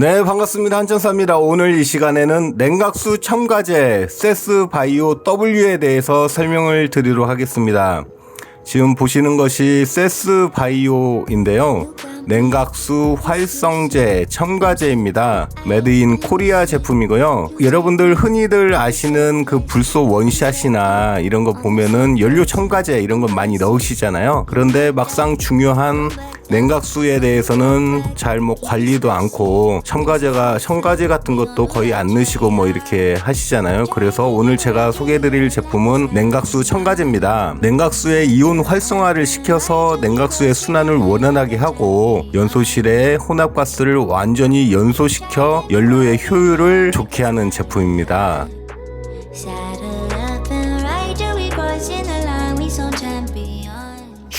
네, 반갑습니다. 한천사입니다. 오늘 이 시간에는 냉각수 첨가제 세스 바이오 W에 대해서 설명을 드리도록 하겠습니다. 지금 보시는 것이 세스 바이오인데요. 냉각수 활성제 첨가제입니다. 메드인 코리아 제품이고요. 여러분들 흔히들 아시는 그 불소 원샷이나 이런 거 보면은 연료 첨가제 이런 거 많이 넣으시잖아요. 그런데 막상 중요한 냉각수에 대해서는 잘 뭐 관리도 않고 첨가제가 첨가제 같은 것도 거의 안 넣으시고 뭐 이렇게 하시잖아요. 그래서 오늘 제가 소개해드릴 제품은 냉각수 첨가제입니다. 냉각수의 이온 활성화를 시켜서 냉각수의 순환을 원활하게 하고 연소실의 혼합가스를 완전히 연소시켜 연료의 효율을 좋게 하는 제품입니다.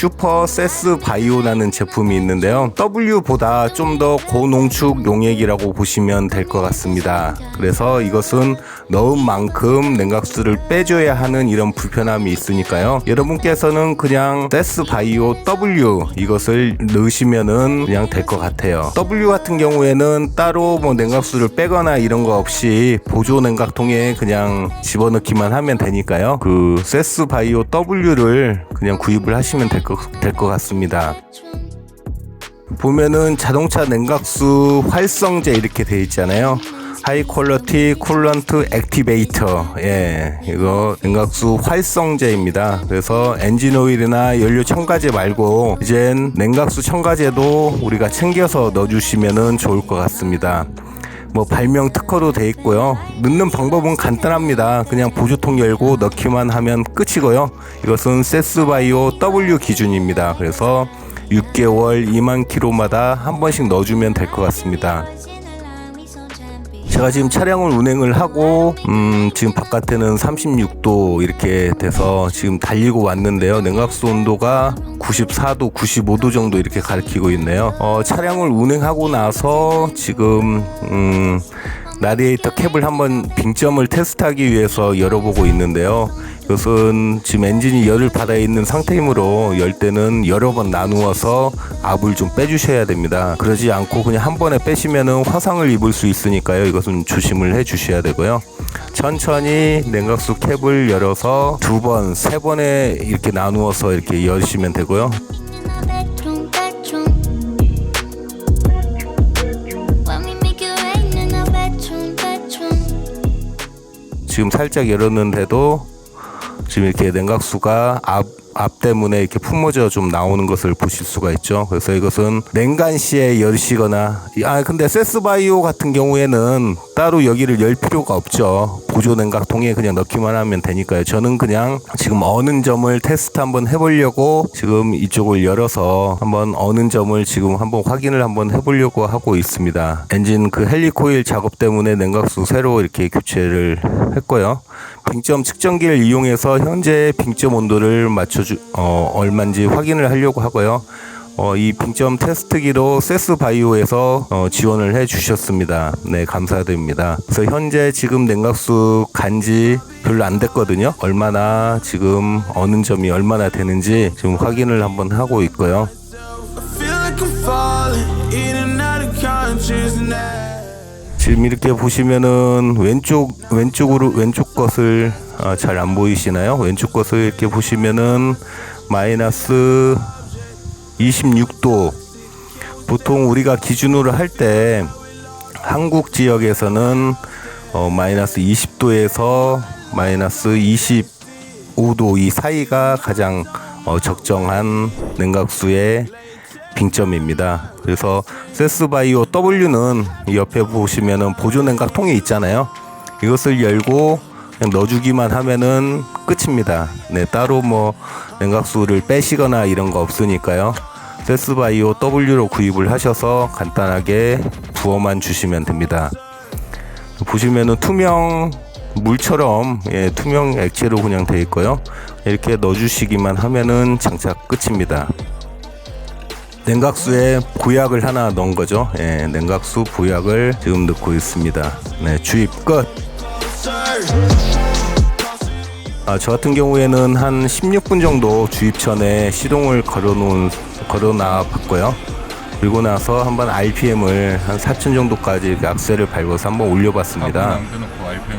슈퍼 세스 바이오라는 제품이 있는데요. W보다 좀 더 고농축 용액이라고 보시면 될 것 같습니다. 그래서 이것은 넣은 만큼 냉각수를 빼줘야 하는 이런 불편함이 있으니까요. 여러분께서는 그냥 세스 바이오 W 이것을 넣으시면은 그냥 될 것 같아요. W 같은 경우에는 따로 뭐 냉각수를 빼거나 이런 거 없이 보조 냉각통에 그냥 집어넣기만 하면 되니까요. 그 세스 바이오 W를 그냥 구입을 하시면 될 것 될것 같습니다. 보면은 자동차 냉각수 활성제 이렇게 돼 있잖아요. 하이 퀄러티 쿨런트 액티베이터. 예. 이거 냉각수 활성제입니다. 그래서 엔진 오일이나 연료 첨가제 말고 이젠 냉각수 첨가제도 우리가 챙겨서 넣어 주시면은 좋을 것 같습니다. 뭐 발명 특허도 돼 있고요. 넣는 방법은 간단합니다. 그냥 보조통 열고 넣기만 하면 끝이고요. 이것은 세스바이오 W 기준입니다. 그래서 6개월 2만 킬로마다 한 번씩 넣어주면 될 것 같습니다. 제가 지금 차량을 운행을 하고 음, 지금 바깥에는 36도 이렇게 돼서 지금 달리고 왔는데요. 냉각수 온도가 94도, 95도 정도 이렇게 가리키고 있네요. 어, 차량을 운행하고 나서 지금 음, 라디에이터 캡을 한번 빙점을 테스트하기 위해서 열어보고 있는데요. 이것은 지금 엔진이 열을 받아 있는 상태이므로 열 때는 여러 번 나누어서 압을 좀 빼주셔야 됩니다. 그러지 않고 그냥 한 번에 빼시면은 화상을 입을 수 있으니까요. 이것은 조심을 해 주셔야 되고요. 천천히 냉각수 캡을 열어서 두 번, 세 번에 이렇게 나누어서 이렇게 여시면 되고요. 지금 살짝 열었는데도 지금 이렇게 냉각수가 앞, 앞 때문에 이렇게 품어져 좀 나오는 것을 보실 수가 있죠. 그래서 이것은 냉간 시에 열시거나, 아, 근데 세스바이오 같은 경우에는 따로 여기를 열 필요가 없죠. 보조 냉각통에 그냥 넣기만 하면 되니까요. 저는 그냥 지금 어는 점을 테스트 한번 해보려고 지금 이쪽을 열어서 한번 어는 점을 지금 한번 확인을 한번 해보려고 하고 있습니다. 엔진 그 헬리코일 작업 때문에 냉각수 새로 이렇게 교체를 했고요. 빙점 측정기를 이용해서 현재 빙점 온도를 맞춰주 어 얼마인지 확인을 하려고 하고요. 어, 이 빙점 테스트기로 세스 바이오에서 어, 지원을 해 주셨습니다. 네, 감사드립니다. 그래서 현재 지금 냉각수 간지 별로 안 됐거든요. 얼마나 지금 어느 점이 얼마나 되는지 지금 확인을 한번 하고 있고요. 지금 이렇게 보시면은 왼쪽 왼쪽으로 왼쪽 것을 어, 잘안 보이시나요? 왼쪽 것을 이렇게 보시면은 마이너스 26도 보통 우리가 기준으로 할 때 한국 지역에서는 어, 마이너스 20도에서 마이너스 25도 이 사이가 가장 어, 적정한 냉각수의 빙점입니다. 그래서 세스바이오 W는 이 옆에 보시면은 보조 냉각통이 있잖아요. 이것을 열고 그냥 넣어주기만 하면은 끝입니다. 네, 따로 뭐 냉각수를 빼시거나 이런 거 없으니까요. 세스바이오 W로 구입을 하셔서 간단하게 부어만 주시면 됩니다. 보시면은 투명 물처럼 예, 투명 액체로 그냥 돼 있고요. 이렇게 넣어주시기만 하면은 장착 끝입니다. 냉각수에 보약을 하나 넣은 거죠. 예, 냉각수 보약을 지금 넣고 있습니다. 네, 주입 끝. 아, 저 같은 경우에는 한 16분 정도 주입 전에 시동을 걸어놓은 걸어놔 봤고요. 그리고 나서 한번 RPM을 한 4천 정도까지 이렇게 악셀을 밟아서 한번 올려봤습니다. RPM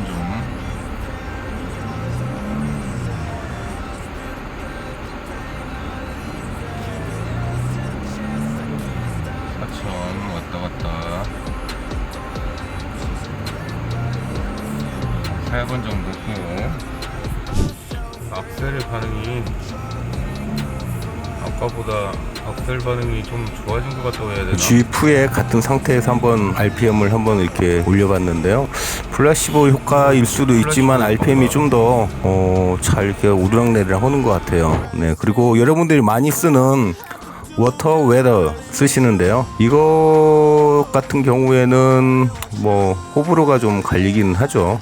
악셀 반응이 아까보다 악셀 반응이 좀 좋아진 것 같다고 해야 되나? G2의 같은 상태에서 한번 RPM을 한번 이렇게 올려봤는데요. 플라시보 효과일 수도 있지만 RPM이 좀 더, 어, 잘 이렇게 우르락내리락 하는 것 같아요. 네. 그리고 여러분들이 많이 쓰는 워터 웨더 쓰시는데요. 이거 같은 경우에는 뭐 호불호가 좀 갈리긴 하죠.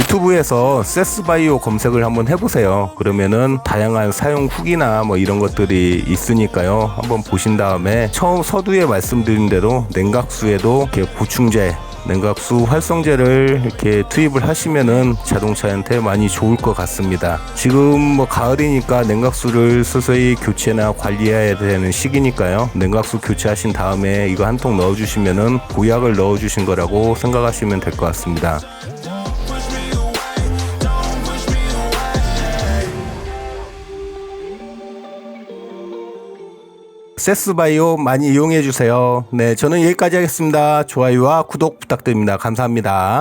유튜브에서 세스바이오 검색을 한번 해보세요. 그러면은 다양한 사용 후기나 뭐 이런 것들이 있으니까요. 한번 보신 다음에 처음 서두에 말씀드린 대로 냉각수에도 이렇게 보충제, 냉각수 활성제를 이렇게 투입을 하시면은 자동차한테 많이 좋을 것 같습니다. 지금 뭐 가을이니까 냉각수를 서서히 교체나 관리해야 되는 시기니까요. 냉각수 교체하신 다음에 이거 한 통 넣어주시면은 보약을 넣어주신 거라고 생각하시면 될 것 같습니다. 세스바이오 많이 이용해 주세요. 네, 저는 여기까지 하겠습니다. 좋아요와 구독 부탁드립니다. 감사합니다.